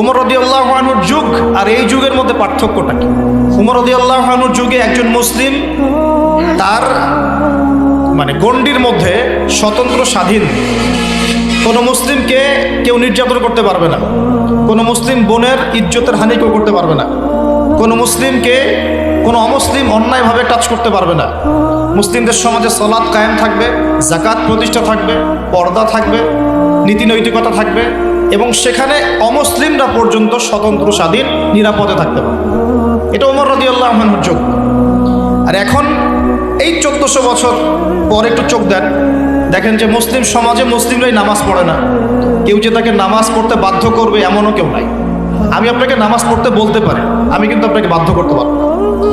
উমর রদি আল্লাহানুর যুগ আর এই যুগের মধ্যে পার্থক্যটা কি? উমর রদি আল্লাহানুর যুগে একজন মুসলিম, তার মানে গণ্ডির মধ্যে স্বতন্ত্র স্বাধীন কোনো মুসলিমকে কেউ নির্যাতন করতে পারবে না, কোনো মুসলিম বোনের ইজ্জতের হানি কেউ করতে পারবে না, কোনো মুসলিমকে কোনো অমুসলিম অন্যায়ভাবে টাচ করতে পারবে না। মুসলিমদের সমাজে সলাদ কায়েম থাকবে জাকাত প্রতিষ্ঠা থাকবে, পর্দা থাকবে নীতি নৈতিকতা থাকবে এবং সেখানে অমুসলিমরা পর্যন্ত স্বতন্ত্র স্বাধীন নিরাপদে থাকতে পারবে। এটা ওমর রদি আল্লাহ যোগ। আর এখন এই চোদ্দশো বছর পর একটু চোখ দেন। দেখেন যে মুসলিম সমাজে মুসলিমরাই নামাজ পড়ে না। কেউ যে তাকে নামাজ পড়তে বাধ্য করবে এমনও কেউ নাই। আমি আপনাকে নামাজ পড়তে বলতে পারি, আমি কিন্তু আপনাকে বাধ্য করতে পারব।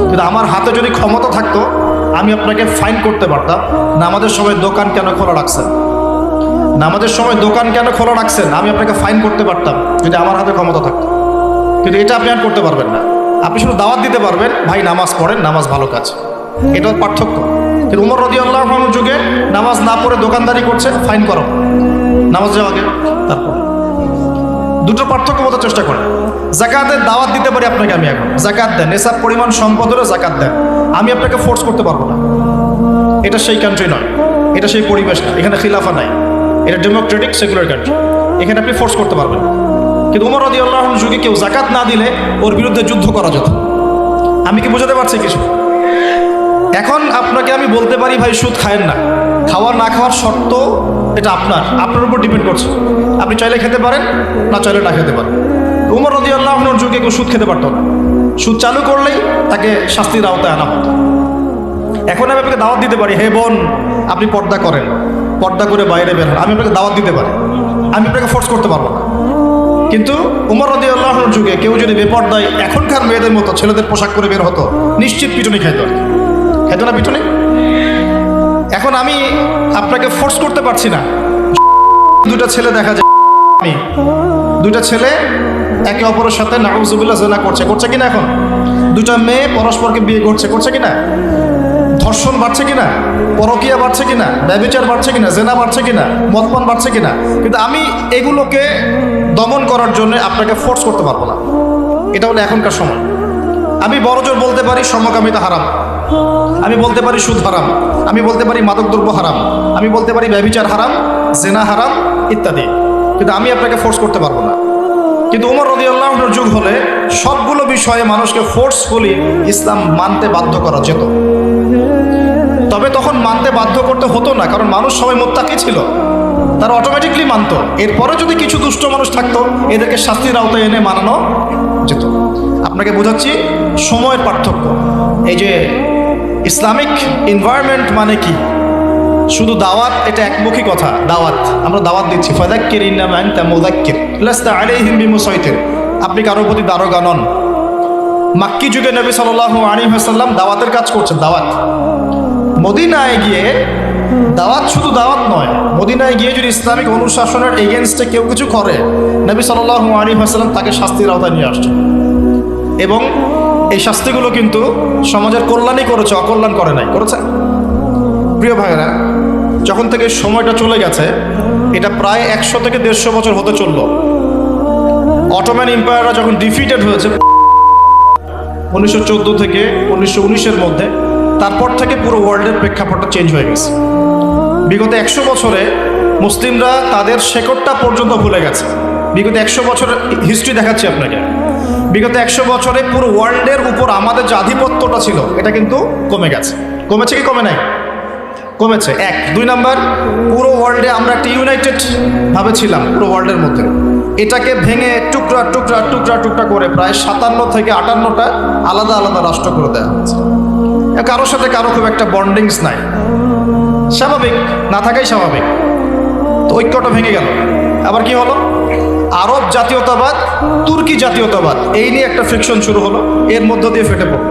কিন্তু আমার হাতে যদি ক্ষমতা থাকতো, আমি আপনাকে ফাইন করতে পারতাম, নামাজের সময় দোকান কেন খোলা রাখছেন? নামাজের সময় দোকান কেন খোলা রাখছেন? আমি আপনাকে ফাইন করতে পারতাম, যদি আমার হাতে ক্ষমতা থাকতো। কিন্তু এটা আপনি আর করতে পারবেন না। আপনি শুধু দাওয়াত দিতে পারবেন, ভাই নামাজ পড়েন, নামাজ ভালো কাজ। এটা পার্থক্য। কিন্তু উমর রদি আল্লাহ যুগে নামাজ না পড়ে দোকানদারি করছে ফাইন করো নামাজ যাওয়া আগে, তারপর। দুটো পার্থক্য বোঝার চেষ্টা করেন। জাকাতের দাওয়াত দিতে পারি আপনাকে আমি এখন। জাকাত দেন এসব পরিমাণ সম্পদ হলে জাকাত দেন। আমি আপনাকে ফোর্স করতে পারব না। এটা সেই কান্ট্রি নয়। এটা সেই পরিবেশ না। এখানে খিলাফা নাই। এটা ডেমোক্রেটিক সেকুলার কান্ট্রি এখানে আপনি ফোর্স করতে পারবেন কিন্তু উমর রদি আল্লাহ যুগে কেউ জাকাত না দিলে ওর বিরুদ্ধে যুদ্ধ করা যেত। আমি কি বোঝাতে পারছি কিছু? এখন আপনাকে আমি বলতে পারি, ভাই, সুদ খায়েন না। খাওয়ার না খাওয়ার শর্ত এটা আপনার। আপনার উপর ডিপেন্ড করছে। আপনি চাইলে খেতে পারেন, না চাইলে না খেতে পারেন। উমর রদি আল্লাহর যুগে কেউ সুদ খেতে পারতো না। সুদ চালু করলেই তাকে শাস্তির আওতায় আনা হতো। এখন আমি আপনাকে দাওয়াত দিতে পারি, হে বোন, আপনি পর্দা করেন। পর্দা করে বাইরে বের হন আমি আপনাকে দাওয়াত দিতে পারি। আমি আপনাকে ফোর্স করতে পারব না। কিন্তু উমর রদি আল্লাহর যুগে কেউ যদি বেপর্দায় এখনকার মেয়েদের মতো ছেলেদের পোশাক পরে বের হতো, নিশ্চিত পিটুনি খাইতো। খাইতো না পিটুনি? এখন আমি আপনাকে ফোর্স করতে পারছি না। দুটা ছেলে দেখা যায়। আমি। দুটা ছেলে একে অপরের সাথে নাউজুবিল্লাহ জেনা করছে। করছে কিনা এখন? দুটা মেয়ে পরস্পরকে বিয়ে করছে। করছে কিনা? ধর্ষণ বাড়ছে কিনা? পরকিয়া বাড়ছে কিনা? ব্যবচার বাড়ছে কিনা? জেনা বাড়ছে কিনা? মদপান বাড়ছে কিনা? কিন্তু আমি এগুলোকে দমন করার জন্য আপনাকে ফোর্স করতে পারব না। এটা হলো এখনকার সময়। আমি বড়জোর বলতে পারি সমকামিতা হারাম। আমি বলতে পারি সুদ হারাম। আমি বলতে পারি মাদকদ্রব্য হারাম। আমি বলতে পারি ব্যবিচার হারাম, জেনা হারাম ইত্যাদি। কিন্তু আমি আপনাকে ফোর্স করতে পারব না। কিন্তু উমর রদি আল্লাহর যুগ হলে সবগুলো বিষয়ে মানুষকে ফোর্সফুলি ইসলাম মানতে বাধ্য করা যেত। তবে তখন মানতে বাধ্য করতে হতো না, কারণ মানুষ সবাই মোত্তাকি ছিল। তারা অটোমেটিকলি মানতো। এরপরে যদি কিছু দুষ্ট মানুষ থাকতো, এদেরকে শাস্তির আওতায় এনে মানানো যেত। আপনাকে বোঝাচ্ছি, সময়ের পার্থক্য। এই যে, ইসলামিক এনভায়রনমেন্ট মানে কি? শুধু দাওয়াত, এটা একমুখী কথা, দাওয়াত। আমরা দাওয়াত দিচ্ছি। ফাদাক্কির ইন্নামান তামুদাক্কির লাস্তা আলাইহিম বিমুসাইতির। আপনি কারোর প্রতি দারোগা নন। মাক্কি যুগে নবী সাল্লাল্লাহু আলাইহি ওয়াসাল্লাম দাওয়াতের কাজ করছেন, দাওয়াত। মদিনায় গিয়ে দাওয়াত শুধু দাওয়াত নয়, মদিনায় গিয়ে যদি ইসলামিক অনুশাসনের এগেনস্টে কেউ কিছু করে, নবী সাল্লাল্লাহু আলাইহি ওয়াসাল্লাম তাকে শাস্তির আওতায় নিয়ে আসছেন। এবং এই শাস্তিগুলো কিন্তু সমাজের কল্যাণই করেছে, অকল্যাণ করে নাই, করেছে? প্রিয় ভাইয়েরা, যখন থেকে সময়টা চলে গেছে, এটা প্রায় একশো থেকে দেড়শো বছর হতে চলল। অটোম্যান এম্পায়াররা যখন ডিফিটেড হয়েছে উনিশশো চোদ্দ থেকে উনিশশো উনিশের মধ্যে, তারপর থেকে পুরো ওয়ার্ল্ডের প্রেক্ষাপটটা চেঞ্জ হয়ে গেছে। বিগত একশো বছরে মুসলিমরা তাদের শেকড়টা পর্যন্ত ভুলে গেছে। বিগত একশো বছরের হিস্ট্রি দেখাচ্ছি আপনাকে। বিগত একশো বছরে পুরো ওয়ার্ল্ডের উপর আমাদের যে আধিপত্যটা ছিল, এটা কিন্তু কমে গেছে। কমেছে কি কমে নাই? কমেছে। এক। দুই নাম্বার, পুরো ওয়ার্ল্ডে আমরা একটা ইউনাইটেড ভাবে ছিলাম, পুরো ওয়ার্ল্ডের মধ্যে। এটাকে ভেঙে টুকরা টুকরা টুকরা টুকরা করে প্রায় সাতান্ন থেকে আটান্নটা আলাদা আলাদা রাষ্ট্র করে দেওয়া হয়েছে। কারোর সাথে কারও খুব একটা বন্ডিংস নাই। স্বাভাবিক, না থাকাই স্বাভাবিক। তো ঐক্যটা ভেঙে গেল। আবার কি হলো? আরব জাতীয়তাবাদ, তুর্কি জাতীয়তাবাদ, এই নিয়ে একটা ফ্রিকশন শুরু হলো। এর মধ্য দিয়ে ফেটে পড়ল।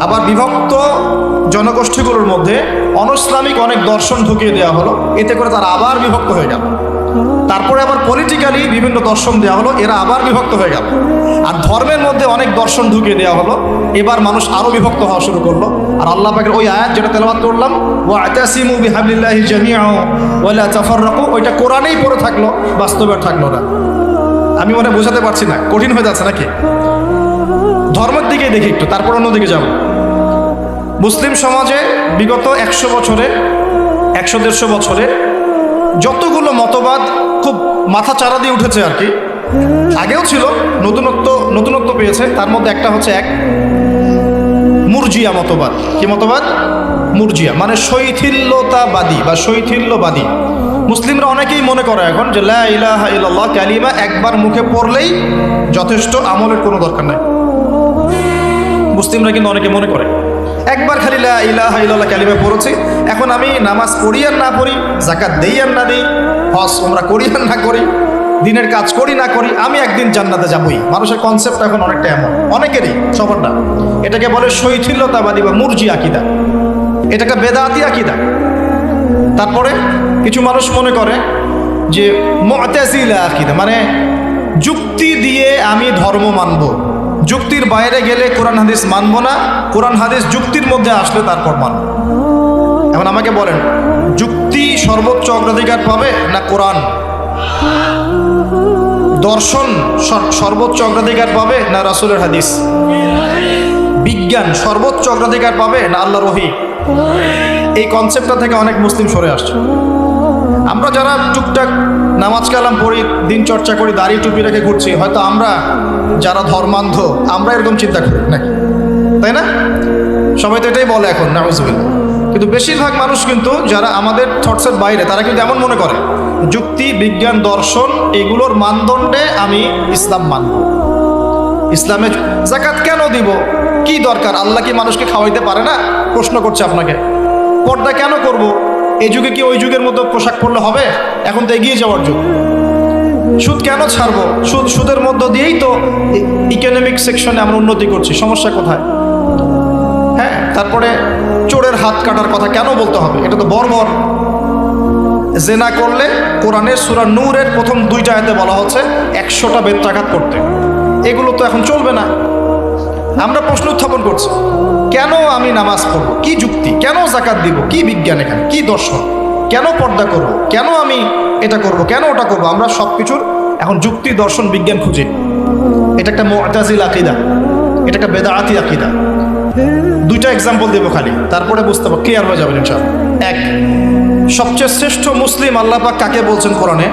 আবার বিভক্ত জনগোষ্ঠীগুলোর মধ্যে অনইসলামিক অনেক দর্শন ঢুকিয়ে দেওয়া হলো। এতে করে তারা আবার বিভক্ত হয়ে গেল। তারপরে আবার পলিটিক্যালি বিভিন্ন দর্শন দেওয়া হলো, এরা আবার বিভক্ত হয়ে গেল। আর ধর্মের মধ্যে অনেক দর্শন ঢুকিয়ে দেওয়া হলো, এবার মানুষ আরও বিভক্ত হওয়া শুরু করল। আর আল্লাহ পাকের ওই আয়াত যেটা তেলাবাদ করলাম ও আতাসিমু বিহাবিল্লাহি জামিআ ওয়ালা তাফাররাকু ওইটা কোরআনেই পড়ে থাকল, বাস্তবে থাকল না। আমি মনে বোঝাতে পারছি না, কঠিন হয়ে যাচ্ছে নাকি? ধর্মের দিকে দেখি একটু, তারপর অন্যদিকে যাব। মুসলিম সমাজে বিগত একশো বছরে, একশো দেড়শো বছরে যতগুলো মতবাদ মাথা চারা দিয়ে উঠেছে আর কি। আগেও ছিল, নতুনত্ব নতুনত্ব পেয়েছে। তার মধ্যে একটা হচ্ছে এক মুরজিয়া মতবাদ। কি মতবাদ? মুরজিয়া মানে শৈথিল্যতাবাদী বা শৈথিল্যবাদী। মুসলিমরা অনেকেই মনে করে এখন যে ইলাহা কালিমা একবার মুখে পড়লেই যথেষ্ট আমলের কোনো দরকার নাই। মুসলিমরা কিন্তু অনেকে মনে করে, একবার খালি ইলাহা ইল্লাল্লাহ কালিমা পড়েছি, এখন আমি নামাজ পড়ি আর না পড়ি জাকাত দেই আর না দেই হজ আমরা করি আর না করি, দিনের কাজ করি, না করি, আমি একদিন জান্নাতে যাবই। মানুষের কনসেপ্ট এখন অনেকটা এমন। অনেকেরই, সবার না। এটাকে বলে শৈথিল্যতাবাদী বা মুরজি আকিদা। এটাকে বেদাতি আকিদা। তারপরে কিছু মানুষ মনে করে যে মুতাজিলা আকিদা মানে যুক্তি দিয়ে আমি ধর্ম মানব। যুক্তির বাইরে গেলে কোরআন হাদিস মানব না, কোরআন হাদিস যুক্তির মধ্যে আসলে তারপর মানব। এখন আমাকে বলেন যুক্তি সর্বোচ্চ অগ্রাধিকার পাবে না কোরআন? দর্শন সর- সর্বোচ্চ অগ্রাধিকার পাবে না রাসুলের হাদিস? বিজ্ঞান সর্বোচ্চ অগ্রাধিকার পাবে না আল্লাহ রহি এই কনসেপ্টটা থেকে অনেক মুসলিম সরে আসছে। আমরা যারা টুকটাক নামাজ কালাম পড়ি, দিন চর্চা করি, দাড়ি টুপি রেখে ঘুরছি, হয়তো আমরা যারা ধর্মান্ধ, আমরা এরকম চিন্তা করি, নাকি? তাই না? সবাই তো এটাই বলে এখন, নাউজুবিল্লাহ। কিন্তু বেশিরভাগ মানুষ কিন্তু যারা আমাদের থটসের বাইরে, তারা কিন্তু এমন মনে করে, যুক্তি, বিজ্ঞান, দর্শন, এগুলোর মানদণ্ডে আমি ইসলাম মানব। ইসলামে জাকাত কেন দিব? কি দরকার? আল্লাহ কি মানুষকে খাওয়াইতে পারে না? প্রশ্ন করছে আপনাকে। পর্দা কেন করব? এই যুগে কি ওই যুগের মতো পোশাক পরলে হবে? এখন তো এগিয়ে যাওয়ার যুগ। সুদ কেন ছাড়বো? সুদ, সুদের মধ্য দিয়েই তো ইকোনমিক সেকশনে আমরা উন্নতি করছি। সমস্যা কোথায়? হ্যাঁ তারপরে চোরের হাত কাটার কথা কেন বলতে হবে? এটা তো বর্বর। জেনা করলে কোরআনের সুরা নূরের প্রথম দুইটা আয়তে বলা হচ্ছে, একশোটা বেত্রাঘাত করতে। এগুলো তো এখন চলবে না। আমরা প্রশ্ন উত্থাপন করছি, কেন আমি নামাজ পড়ব? কি যুক্তি? কেন জাকাত দিব? কি বিজ্ঞান এখানে? কি দর্শন? কেন পর্দা করব? কেন আমি এটা করব? কেন ওটা করব? আমরা সব কিছুর এখন যুক্তি, দর্শন, বিজ্ঞান খুঁজি। এটা একটা মোয়াজিল আকিদা। এটা একটা বেদাআতি আকিদা। দুইটা এক্সাম্পল দেবো খালি, তারপরে বুঝতে পারব ক্লিয়ার হয়ে যাবেন ইনশাআল্লাহ। এক, সবচেয়ে শ্রেষ্ঠ মুসলিম আল্লাহ পাক কাকে বলছেন কোরআনে?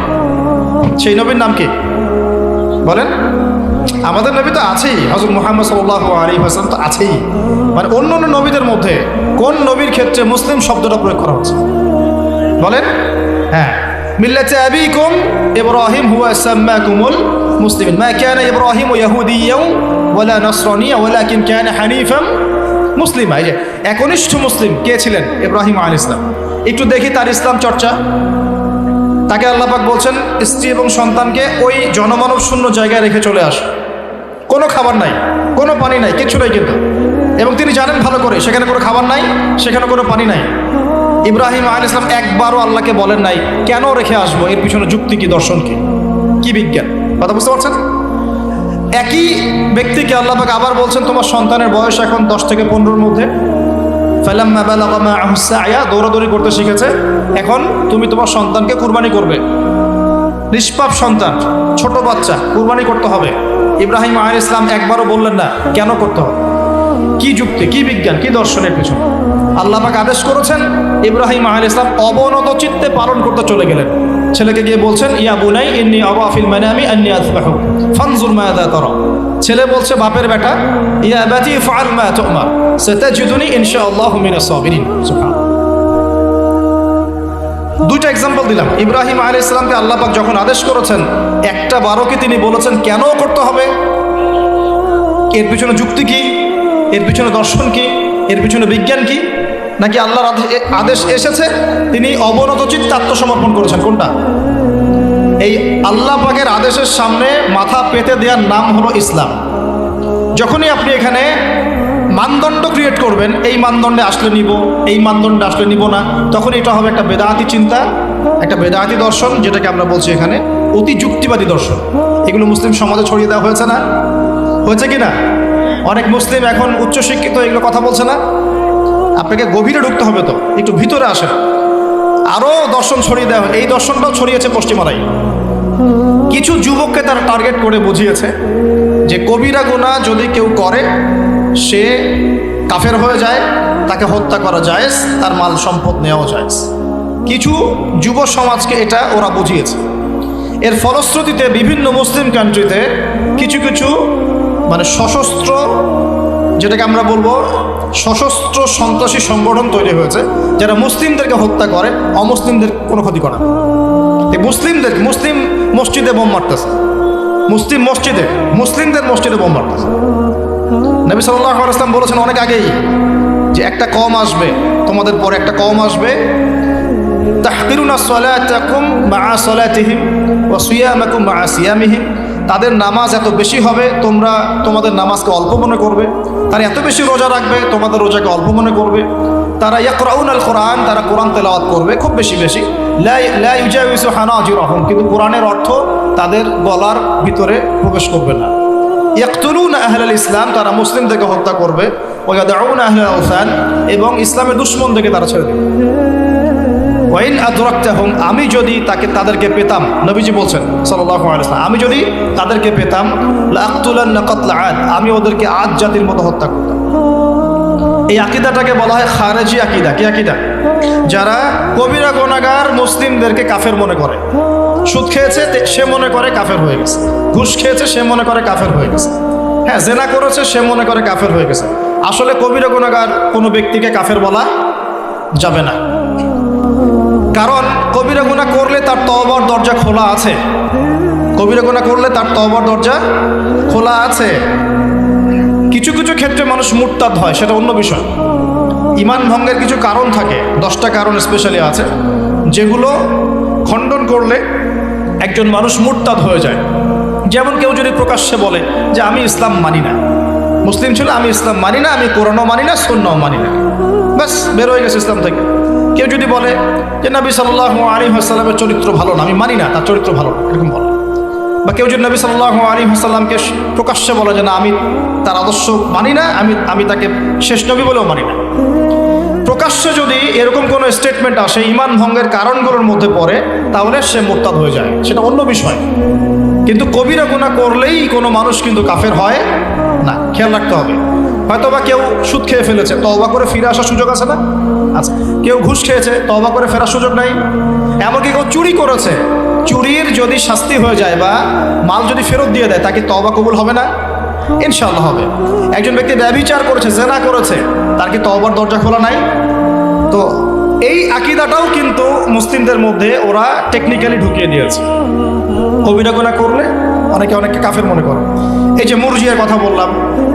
সেই নবীর নাম কি? বলেন। আমাদের নবী তো আছেই হজরত মোহাম্মদ সাল্লাহ আলী হাসান তো আছেই। মানে অন্য অন্য নবীদের মধ্যে কোন নবীর ক্ষেত্রে মুসলিম শব্দটা প্রয়োগ করা হচ্ছে? বলেন। হ্যাঁ। মিল্লাতে আবিকুম ইব্রাহিম হুয়া সাম্মাকুমুল মুসলিমিন। মা কানা ইব্রাহিম ইয়াহুদিয়্যাও ওয়ালা নাসরানিয়া ওয়ালাকিন কানা হানিফাম মুসলিমা, এই যে একনিষ্ঠ মুসলিম কে ছিলেন? ইব্রাহিম আলাইহিস ইসলাম একটু দেখি তার ইসলাম চর্চা। তাকে আল্লাপাক বলছেন, স্ত্রী এবং সন্তানকে ওই জনমানব শূন্য জায়গায় রেখে চলে আস। কোনো খাবার নাই, কোনো পানি নাই, কিচ্ছু নাই কিন্তু। এবং তিনি জানেন ভালো করে, সেখানে কোনো খাবার নাই, সেখানে কোনো পানি নাই। ইব্রাহিম আল ইসলাম একবারও আল্লাহকে বলেন নাই, কেন রেখে আসব? এর পিছনে যুক্তি কি, দর্শন কি? কি বিজ্ঞান? কথা বুঝতে পারছেন? একই ব্যক্তিকে আল্লাপাক আবার বলছেন, তোমার সন্তানের বয়স এখন দশ থেকে পনেরোর মধ্যে। দৌড়াদৌড়ি করতে শিখেছে। এখন তুমি তোমার সন্তানকে কুরবানি করবে। নিষ্পাপ সন্তান, ছোট বাচ্চা, কুরবানি করতে হবে। ইব্রাহিম আহ ইসলাম একবারও বললেন না, কেন করতে হবে? কি যুক্তি, কি বিজ্ঞান, কি দর্শনের পিছনে? আল্লাহ আদেশ করেছেন, ইব্রাহিম আহ ইসলাম অবনত চিত্তে পালন করতে চলে গেলেন। ছেলেকে গিয়ে বলছেন, ইয়া বুনাই, ইন্নি আবাফিল মানামি আন্নি আযবাহু। ফানজুর মাযা তারা। ছেলে বলছে, বাপের বেটা, ইয়া বাতি ফাআল মা তুমার। ইনশাআল্লাহু মিনাস সাবিরিন। সুবহান দুইটা এক্সাম্পল দিলাম। ইব্রাহিম আলী ইসলামকে আল্লাহ পাক যখন আদেশ করেছেন, একটা বারোকে তিনি বলেছেন, কেন করতে হবে? এর পিছনে যুক্তি কি? এর পিছনে দর্শন কি? এর পিছনে বিজ্ঞান কি? নাকি আল্লাহর আদেশ- এসেছে? তিনি অবনত চিত্তে আত্মসমর্পণ করেছেন। কোনটা? এই আল্লাহ পাকের আদেশের সামনে মাথা পেতে দেওয়ার নাম হলো ইসলাম। যখনই আপনি এখানে মানদণ্ড ক্রিয়েট করবেন, এই মানদণ্ডে আসলে নিব, এই মানদণ্ডে আসলে নিব না, তখন এটা হবে একটা বেদাতি চিন্তা, একটা বেদাতি দর্শন, যেটাকে আমরা বলছি এখানে অতি যুক্তিবাদী দর্শন। এগুলো মুসলিম সমাজে ছড়িয়ে দেওয়া হয়েছে না? হয়েছে কি না? অনেক মুসলিম এখন উচ্চশিক্ষিত, এগুলো কথা বলছে না? আপনাকে গভীরে ঢুকতে হবে তো, একটু ভিতরে আসেন। আরও দর্শন ছড়িয়ে দেওয়া এই দর্শনটাও ছড়িয়েছে পশ্চিমারাই। কিছু যুবককে তারা টার্গেট করে বুঝিয়েছে যে কবিরা গুণা যদি কেউ করে, সে কাফের হয়ে যায়, তাকে হত্যা করা যায় তার মাল সম্পদ নেওয়া যায় কিছু যুব সমাজকে এটা ওরা বুঝিয়েছে। এর ফলশ্রুতিতে বিভিন্ন মুসলিম কান্ট্রিতে কিছু কিছু মানে সশস্ত্র, যেটাকে আমরা বলব সশস্ত্র সন্ত্রাসী সংগঠন তৈরি হয়েছে, যারা মুসলিমদেরকে হত্যা করে, অমুসলিমদের কোনো ক্ষতি করে না। এই মুসলিমদের, মুসলিম মসজিদে বোম মারতেছে। মুসলিম মসজিদে, মুসলিমদের মসজিদে বোম মারতেছে। নবী সাল্লাহ ইসলাম বলেছেন অনেক আগেই যে একটা কম আসবে, তোমাদের পরে একটা কম আসবে। তাহকিরুনা সলাতাকুম মা সলাতিহিম ওয়া সিয়ামাকুম মা সিয়ামিহিম। তাদের নামাজ এত বেশি হবে, তোমরা তোমাদের নামাজকে অল্প মনে করবে। তারা এত বেশি রোজা রাখবে, তোমাদের রোজাকে অল্প মনে করবে। তারা ইয়াকরাউন আল কোরআন তারা কোরআন তেলাওয়াত করবে, খুব বেশি বেশি। হানাজিরহুম, কিন্তু কোরআনের অর্থ তাদের গলার ভিতরে প্রবেশ করবে না। ইয়াকতুলুন আহলাল ইসলাম, তারা মুসলিমদেরকে হত্যা করবে। ওয়াদাউন আহলাল আওসান, এবং ইসলামের দুশ্মন থেকে তারা ছেড়ে দেবে। ওয়াইন আদরাক্তাহুম, আমি যদি তাকে তাদেরকে পেতাম, নবীজি বলছেন আলাইহি আমি যদি তাদেরকে পেতাম আমি ওদেরকে আদ জাতির মতো হত্যা করতাম। এই আকিদাটাকে বলা হয় খারেজি আকিদা। কি আকিদা? যারা কবিরা, গোনাগার, মুসলিমদেরকে কাফের মনে করে। সুদ খেয়েছে সে মনে করে কাফের হয়ে গেছে। ঘুষ খেয়েছে, সে মনে করে কাফের হয়ে গেছে। হ্যাঁ জেনা করেছে, সে মনে করে কাফের হয়ে গেছে। আসলে কবিরা, গোনাগার কোনো ব্যক্তিকে কাফের বলা যাবে না। কারণ কবিরা গুণা করলে তার তওবার দরজা খোলা আছে। কবিরা গুণা করলে তার তওবার দরজা খোলা আছে। কিছু কিছু ক্ষেত্রে মানুষ মুরতাদ হয়, সেটা অন্য বিষয়। ইমান ভঙ্গের কিছু কারণ থাকে, দশটা কারণ স্পেশালি আছে, যেগুলো খণ্ডন করলে একজন মানুষ মুরতাদ হয়ে যায়। যেমন কেউ যদি প্রকাশ্যে বলে যে, আমি ইসলাম মানি না। মুসলিম ছিল, আমি ইসলাম মানি না, আমি কোরআনও মানি না সন্ন্যও মানি না। ব্যাস বেরোয় গেছে ইসলাম থেকে। কেউ যদি বলে যে নবী সাল্লাহ আলী হাসাল্লামের চরিত্র ভালো না, আমি মানি না তার চরিত্র ভালো না, এরকম বলে। বা কেউ যদি নবী সাল্লাহ আলী হাসাল্লামকে প্রকাশ্যে বলে যে না, আমি তার আদর্শ মানি না, আমি আমি তাকে শেষ নবী বলেও মানি না। প্রকাশ্যে যদি এরকম কোনো স্টেটমেন্ট আসে, ইমান ভঙ্গের কারণগুলোর মধ্যে পড়ে, তাহলে সে মোরতাদ হয়ে যায়। সেটা অন্য বিষয়। কিন্তু কবিরা গুণা করলেই কোনো মানুষ কিন্তু কাফের হয় না। খেয়াল রাখতে হবে। হয়তো বা কেউ সুদ খেয়ে ফেলেছে তবা করে ফিরে আসার সুযোগ আছে না? আচ্ছা কেউ ঘুষ খেয়েছে তবা করে ফেরার সুযোগ নাই। এমনকি কেউ চুরি করেছে। চুরির যদি শাস্তি হয়ে যায় বা মাল যদি ফেরত দিয়ে দেয়, তাকে তবা কবুল হবে না? ইনশাল্লাহ হবে। একজন ব্যক্তি ব্যবিচার করেছে, জেনা করেছে, তার কি তবার দরজা খোলা নাই? তো এই আকিদাটাও কিন্তু মুসলিমদের মধ্যে ওরা টেকনিক্যালি ঢুকিয়ে দিয়েছে। কবিরা গোনা করলে অনেকে অনেকে কাফের মনে করে। এই যে মুরজিয়ার কথা বললাম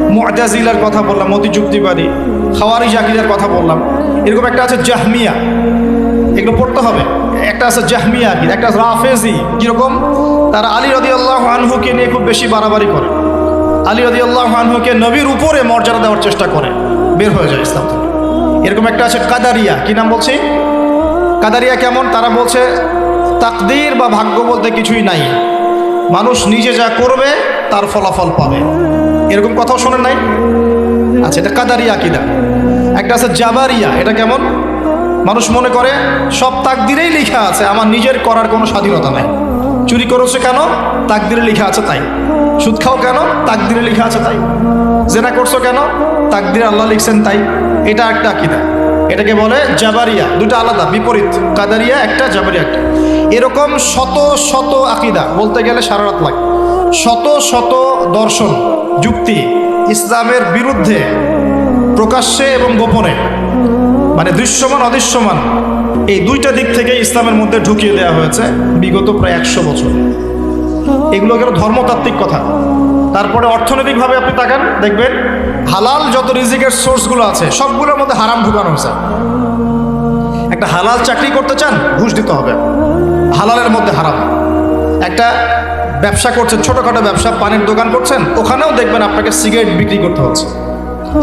মুআতাজিলার কথা বললাম মতি যুক্তিবাদী খাওয়ারি জাকিদার কথা বললাম। এরকম একটা আছে জাহমিয়া। এগুলো পড়তে হবে। একটা আছে জাহমিয়া আকিদ, একটা আছে রাফেজি। কীরকম? তারা আলী রদি আল্লাহ আনহুকে নিয়ে খুব বেশি বাড়াবাড়ি করে। আলী রদি আল্লাহ আনহুকে নবীর উপরে মর্যাদা দেওয়ার চেষ্টা করে। বের হয়ে যায় ইসলাম থেকে এরকম একটা আছে কাদারিয়া। কি নাম বলছি? কাদারিয়া কেমন? তারা বলছে, তাকদির বা ভাগ্য বলতে কিছুই নাই। মানুষ নিজে যা করবে, তার ফলাফল পাবে। এরকম কথাও শোনেন নাই? আচ্ছা এটা কাদারিয়া আকিদা। একটা আছে জাবারিয়া, এটা কেমন? মানুষ মনে করে, সব তাকদিরেই লেখা আছে, আমার নিজের করার কোনো স্বাধীনতা নাই। চুরি করেছে কেন? তাকদিরে লেখা আছে তাই। সুদ খাও কেন? তাকদিরে লেখা আছে তাই। জেনা করছ কেন? তাকদিরে আল্লাহ লিখছেন তাই। এটা একটা আকিদা। এটাকে বলে জাবারিয়া, দুটো আলাদা, বিপরীত। কাদারিয়া একটা, জাবারিয়া একটা। এরকম শত শত আকিদা, বলতে গেলে সারা রাত লাগে। শত শত দর্শন, যুক্তি ইসলামের বিরুদ্ধে প্রকাশ্যে এবং গোপনে মানে দৃশ্যমান, অদৃশ্যমান, এই দুইটা দিক থেকে ইসলামের মধ্যে ঢুকিয়ে দেওয়া হয়েছে বিগত প্রায় একশো বছর। এগুলো গেল ধর্মতাত্ত্বিক কথা। তারপরে অর্থনৈতিকভাবে আপনি তাকান, দেখবেন হালাল যত রিজিকের সোর্সগুলো আছে, সবগুলোর মধ্যে হারাম ঢুকানো হয়েছে। একটা হালাল চাকরি করতে চান, ঘুষ দিতে হবে। হালালের মধ্যে হারাম। একটা ব্যবসা করছেন ছোটোখাটো ব্যবসা, পানির দোকান করছেন, ওখানেও দেখবেন আপনাকে সিগারেট বিক্রি করতে হচ্ছে।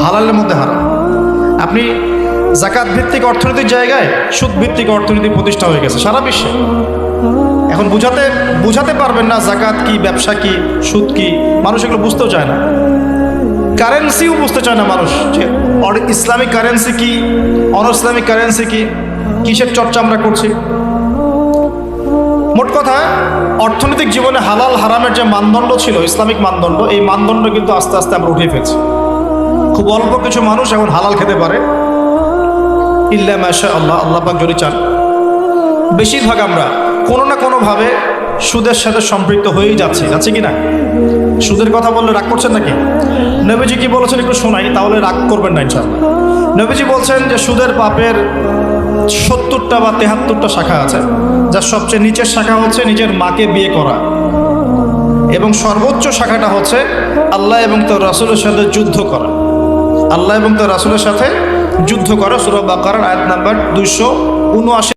হালালের মধ্যে হারাম। আপনি জাকাত ভিত্তিক অর্থনৈতিক জায়গায় সুদ ভিত্তিক অর্থনীতি প্রতিষ্ঠা হয়ে গেছে সারা বিশ্বে। এখন বুঝাতে বুঝাতে পারবেন না জাকাত কি, ব্যবসা কি, সুদ কি, মানুষ এগুলো বুঝতেও চায় না। কারেন্সিও বুঝতে চায় না মানুষ যে ইসলামিক কারেন্সি কি অন ইসলামিক কারেন্সি কি, কিসের চর্চা আমরা করছি? মোট কথা, অর্থনৈতিক জীবনে হালাল হারামের যে মানদণ্ড ছিল, ইসলামিক মানদণ্ড, এই মানদণ্ড কিন্তু আস্তে আস্তে আমরা উঠে ফেলছি। খুব অল্প কিছু মানুষ এখন হালাল খেতে পারে। ইল্লা মাশা আল্লাহ আল্লাহ পাক যদি চান। বেশিরভাগ আমরা কোনো না কোনোভাবে সুদের সাথে সম্পৃক্ত হয়েই যাচ্ছি। যাচ্ছে কি না? সুদের কথা বললে রাগ করছেন নাকি? নবীজি কি বলেছেন একটু শোনাই, তাহলে রাগ করবেন না ইনশাল্লাহ নবীজি বলছেন যে সুদের পাপের সত্তরটা বা তেহাত্তরটা শাখা আছে। যার সবচেয়ে নিচের শাখা হচ্ছে নিজের মাকে বিয়ে করা। এবং সর্বোচ্চ শাখাটা হচ্ছে আল্লাহ এবং তার রাসুলের সাথে যুদ্ধ করা। আল্লাহ এবং তার রাসুলের সাথে যুদ্ধ করা। সুরব বাকার আয়াত নাম্বার দুইশো উনআশি।